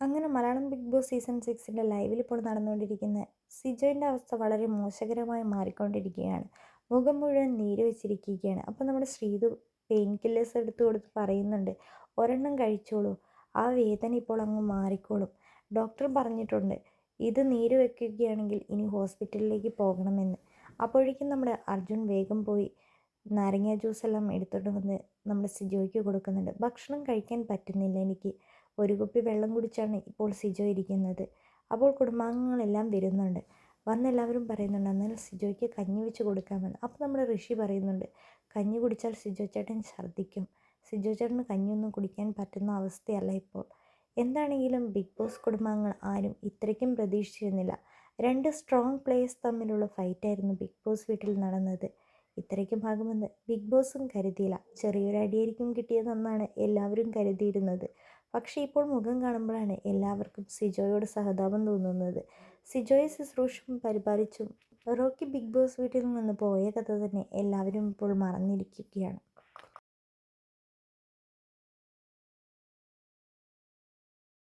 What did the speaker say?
അങ്ങനെ Malayalam big Boss season സിക്സിന്റെ ലൈവിൽ ഇപ്പോൾ നടന്നുകൊണ്ടിരിക്കുന്ന സിജോയിന്റെ അവസ്ഥ വളരെ മോശകരമായി മാറിക്കൊണ്ടിരിക്കുകയാണ്. മുഖം മുഴുവൻ നീര് വെച്ചിരിക്കുകയാണ്. അപ്പോൾ നമ്മുടെ ശ്രീതു പെയിൻ കില്ലേഴ്സ് എടുത്തു കൊടുത്ത് പറയുന്നുണ്ട് ഒരെണ്ണം കഴിച്ചോളൂ. ആ വേദന ഇപ്പോൾ അങ്ങ് മാറിക്കോളും ഡോക്ടർ പറഞ്ഞിട്ടുണ്ട് ഇത് നീര് വെക്കുകയാണെങ്കിൽ ഇനി ഹോസ്പിറ്റലിലേക്ക് പോകണമെന്ന് അപ്പോഴേക്കും നമ്മുടെ അർജുൻ വേഗം പോയി നാരങ്ങ ജ്യൂസ് എല്ലാം എടുത്തുകൊണ്ട് വന്ന് നമ്മുടെ സിജോയ്ക്ക് കൊടുക്കുന്നുണ്ട് ഭക്ഷണം കഴിക്കാൻ പറ്റുന്നില്ല എനിക്ക്. ഒരു കുപ്പി വെള്ളം കുടിച്ചാണ് ഇപ്പോൾ സിജോ ഇരിക്കുന്നത്. അപ്പോൾ കുടുംബാംഗങ്ങളെല്ലാം വരുന്നുണ്ട്. വന്നെല്ലാവരും പറയുന്നുണ്ട് എന്നാൽ സിജോയ്ക്ക് കഞ്ഞി വെച്ച് കൊടുക്കാമെന്ന്. അപ്പോൾ നമ്മുടെ ഋഷി പറയുന്നുണ്ട് കഞ്ഞി കുടിച്ചാൽ സിജോ ചേട്ടൻ ഛർദ്ദിക്കും. സിജോ ചേട്ടന് കഞ്ഞിയൊന്നും കുടിക്കാൻ പറ്റുന്ന അവസ്ഥയല്ല ഇപ്പോൾ. എന്താണെങ്കിലും ബിഗ് ബോസ് കുടുംബാംഗങ്ങൾ ആരും ഇത്രയ്ക്കും പ്രതീക്ഷിച്ചിരുന്നില്ല. രണ്ട് സ്ട്രോങ് പ്ലേയേഴ്സ് തമ്മിലുള്ള ഫൈറ്റായിരുന്നു ബിഗ് ബോസ് വീട്ടിൽ നടന്നത്. ഇത്രയ്ക്കും ഭാഗമെന്ന് ബിഗ് ബോസും കരുതിയില്ല. ചെറിയൊരു അടിയായിരിക്കും കിട്ടിയതെന്നാണ് എല്ലാവരും കരുതിയിരുന്നത്. പക്ഷേ ഇപ്പോൾ മുഖം കാണുമ്പോഴാണ് എല്ലാവർക്കും സിജോയോട് സഹതാപം തോന്നുന്നത്. സിജോയെ ശുശ്രൂഷയും പരിപാലിച്ചും റോക്കി ബിഗ് ബോസ് വീട്ടിൽ നിന്ന് പോയ കഥ തന്നെ എല്ലാവരും ഇപ്പോൾ മറന്നിരിക്കുകയാണ്.